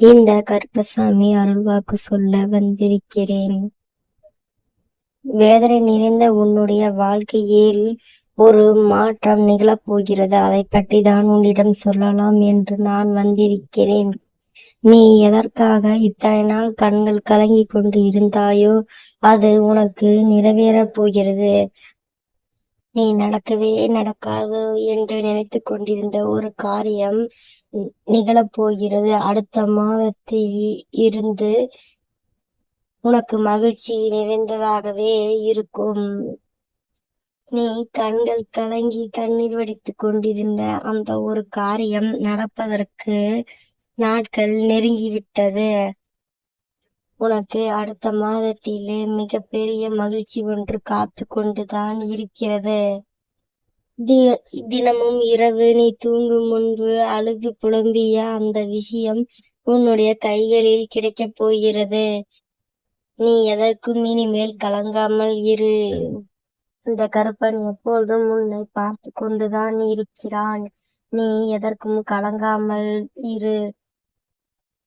இந்த கருப்பசாமி அருள்வாக்கு சொல்ல வந்திருக்கிறேன். வேதனை நிறைந்த உன்னுடைய வாழ்க்கையில் ஒரு மாற்றம் நிகழப் போகிறது அதை பற்றி தான் உன்னிடம் சொல்லலாம் என்று நான் வந்திருக்கிறேன். நீ எதற்காக இத்தனை நாள் கண்கள் கலங்கி கொண்டு இருந்தாயோ அது உனக்கு நிறைவேறப் போகிறது. நீ நடக்கவே நடக்காது என்று நினைத்து கொண்டிருந்த ஒரு காரியம் நிகழப்போகிறது அடுத்த மாதத்தில் இருந்து உனக்கு மகிழ்ச்சி நிறைந்ததாகவே இருக்கும். நீ கண்கள் கலங்கி கண்ணீர் வடித்துக் கொண்டிருந்த அந்த ஒரு காரியம் நடப்பதற்கு நாட்கள் நெருங்கிவிட்டது. உனக்கு அடுத்த மாதத்திலே மிகப்பெரிய மகிழ்ச்சி ஒன்று காத்து கொண்டுதான் இருக்கிறது. தி- தினமும் இரவு நீ தூங்கும் முன்பு அழுது புலம்பிய அந்த விஷயம் உன்னுடைய கைகளில் கிடைக்கப் போகிறது. நீ எதற்கும் இனிமேல் கலங்காமல் இரு. இந்த கருப்பன் எப்பொழுதும் உன்னை பார்த்து கொண்டுதான் இருக்கிறான். நீ எதற்கும் கலங்காமல் இரு.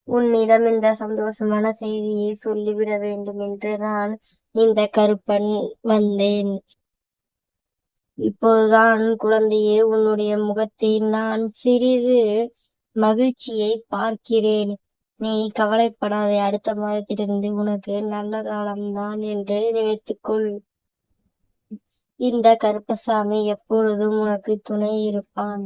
உன்னிடம் இந்த சந்தோஷமான செய்தியை சொல்லிவிட வேண்டும் என்றுதான் இந்த கருப்பன் வந்தேன். இப்போதுதான் குழந்தையே உன்னுடைய முகத்தில் நான் சிறிது மகிழ்ச்சியை பார்க்கிறேன். நீ கவலைப்படாதே அடுத்த மாதத்திலிருந்து உனக்கு நல்ல காலம்தான் என்று நினைத்துக்கொள். இந்த கருப்பசாமி எப்பொழுதும் உனக்கு துணை இருப்பான்.